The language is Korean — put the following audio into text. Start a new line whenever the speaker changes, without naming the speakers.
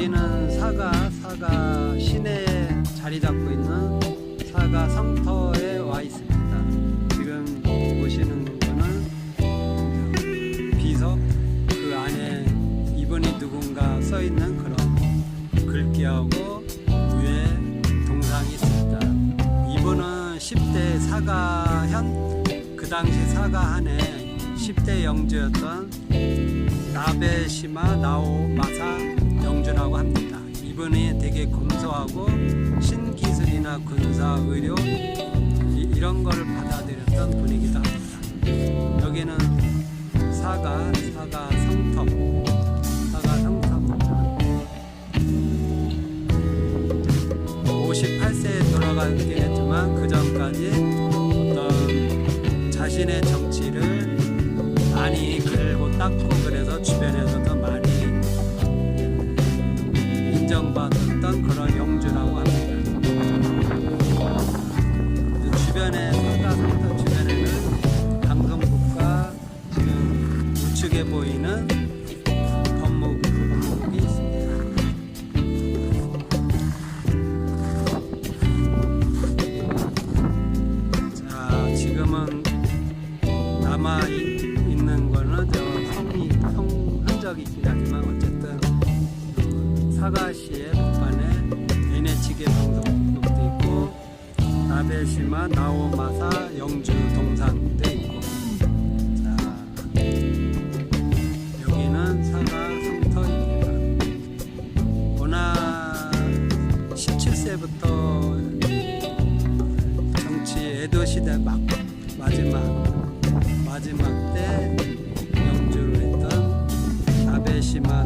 여기는 사가 사가 시내에 자리 잡고 있는 사가 성터에 와 있습니다. 지금 보시는 거는 비석 그 안에 이분이 누군가 써 있는 그런 글귀하고 위에 동상이 있습니다. 이분은 10대 사가현 그 당시 사가한의 10대 영주였던 나베시마 나오 마사 영주라고 합니다. 이분이 되게 검소하고 신기술이나 군사 의료 이- 이런 거를 받아들였던 분이기도 합니다. 여기는 사가 사가 성터 사가 성터입니다. 58세에 돌아가긴 했지만 그 전까지 어떤 자신의 정치를 많이 갈고 닦고 그래서 주변에서도 많이 인정받았던 그런 영주라고 합니다. 그 주변에 사가 성터 주변에는 강성국과 지금 우측에 보이는 건목 있는 거는 저 성이 성 흔적이 있긴 하지만 어쨌든 그 사가시의 북한에 NHK 방송국도 있고 나베시마 나오마사 영주 동상도 있고 자 여기는 사가 성터입니다. 워낙 17세부터 정치 에도 시대 막 마지막 마지막 때 영주를 했던 나베시마